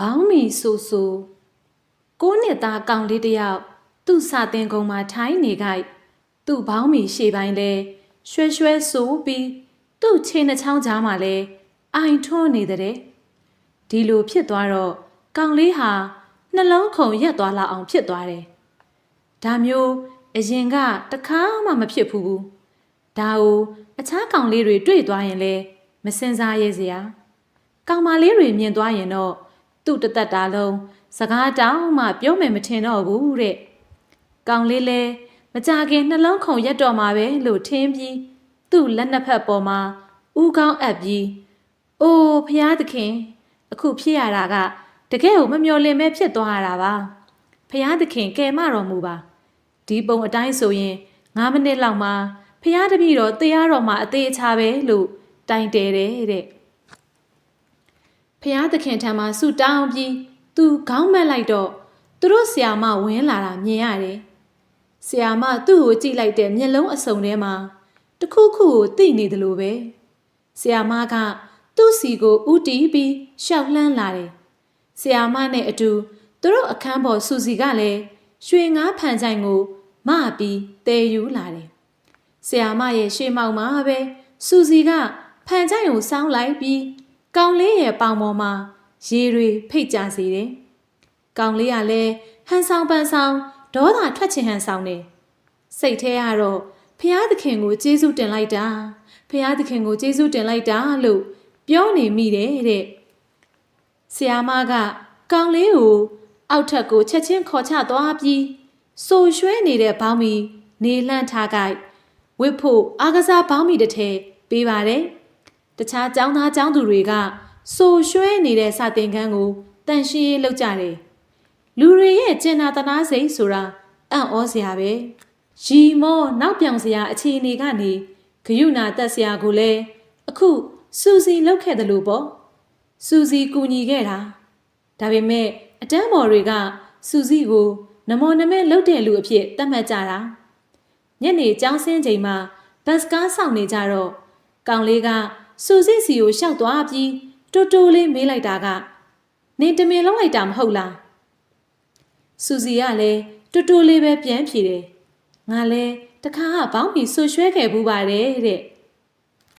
ဘောင်းမီဆူဆူကိုးနှစ်သားကောင်လေးတစ်ယောက်သူ့စာတင်ကုန်းမှာထိုင်းနေကြသူ့ဘောင်းမီရှေ့ပိုင်းလဲရွှဲရွှဲဆူပြီးသူ့ခြေနှချောင်းကြားမှာလဲအိုင်ထွန်းနေတဲ့ဒီလိုဖြစ်သွားတော့ကောင်လေးဟာနှလုံးခုန်ရက်သွားလောက်အောင်ဖြစ်သွားတယ်ဒါမျိုးအရင်ကတခါမှမဖြစ်ဘူးဘူးဒါကိုအခြားကောင်လေးတွေတွေ့သွားရင်လဲမစင်စားရဲစရာကောင်မလေးတွေမြင်သွားရင်တော့ သူ့တသက်တာလုံးစကားတောင်းမှပြောမယ်မထင်တော့ဘူးတဲ့။ကောင်လေးလဲမကြခင်နှလုံးခုန်ရက်တော့မှာပဲလို့ထင်ပြီးသူ့လက်နှစ်ဖက်ပေါ်မှာဥကောင်းအပ်ပြီးအိုးဖျားသခင် အခုဖြစ်ရတာကတကယ်ကိုမမျော်လင့်မဲဖြစ်သွားရတာပါ။ဖျားသခင်ကယ်မတော်မူပါ။ဒီပုံအတိုင်းဆိုရင်9မိနစ်လောက်မှာဖျားတပည့်တော်တရားတော်မှာအသေးချပဲလို့တိုင်တယ်တဲ့တဲ့။ ဖျားသခင်ထံမှာဆူတောင်းပြီးသူခေါင်းမက်လိုက်တော့သူတို့ဆီယာမဝင်လာတာမြင်ရတယ်။ဆီယာမသူ့ကိုကြည့်လိုက်တဲ့မျက်လုံးအစုံထဲမှာတစ်ခုခုကိုသိနေတယ်လို့ပဲ။ဆီယာမကသူ့စီကိုဥတီးပြီးရှောက်လှမ်းလာတယ်။ဆီယာမနဲ့အတူသူတို့အခန်းပေါ်စူစီကလည်းရွှေငါးဖန်ဆိုင်ကိုမပြီးတဲယူလာတယ်။ဆီယာမရဲ့ရှေ့မောက်မှာပဲစူစီကဖန်ဆိုင်ကိုစောင်းလိုက်ပြီး ကောင်လေးရဲ့ပေါင်ပေါ်မှာရေတွေဖိတ်ကြစေတယ်။ကောင်လေးကလည်းဟန်ဆောင်ပန်ဆောင်ဒေါသထွက်ချင်ဟန်ဆောင်တယ်။စိတ်ထဲကတော့ဖျားသခင်ကိုကျေးဇူးတင်လိုက်တာဖျားသခင်ကိုကျေးဇူးတင်လိုက်တာလို့ပြောနေမိတယ်တဲ့။ဆရာမကကောင်လေးကိုအောက်ထပ်ကိုချက်ချင်းခေါ်ချသွားပြီးစိုးရွှဲနေတဲ့ဘောင်းမီနေလှန့်ထားကြဝစ်ဖို့အာကစားဘောင်းမီတစ်ထည်ပေးပါတယ်။ တခြားចောင်းသားចောင်းသူတွေကစိုးရွှဲနေတဲ့စာသင်ခန်းကိုတန်ရှင်းရေးလုပ်ကြတယ်။လူတွေရဲ့ကျင်နာတနာစိတ်ဆိုတာအံ့ဩစရာပဲ။ရီမောနောက်ပြောင်စရာအခြေအနေကနေဂယုနာတက်စရာကိုလည်းအခုစူစီလောက်ခဲ့တယ်လို့ပေါ့။စူစီကူညီခဲ့တာ။ဒါပေမဲ့အတန်းမော်တွေကစူစီကို နမောနမဲလှုပ်တဲ့လူအဖြစ်သတ်မှတ်ကြတာ။ညနေကျောင်းဆင်းချိန်မှာဘတ်စကားဆောင်နေကြတော့ကောင်လေးက စူစစ်စီကိုရှောက်သွားပြီးတိုးတိုးလေးမေးလိုက်တာကနေတမင်လုံးလိုက်တာမဟုတ်လားစူစီကလည်းတိုးတိုးလေးပဲပြန်ဖြေတယ်ငါလဲတခါကဘောင်းပြီးဆူရွှဲခဲ့ဘူးပါတယ်တဲ့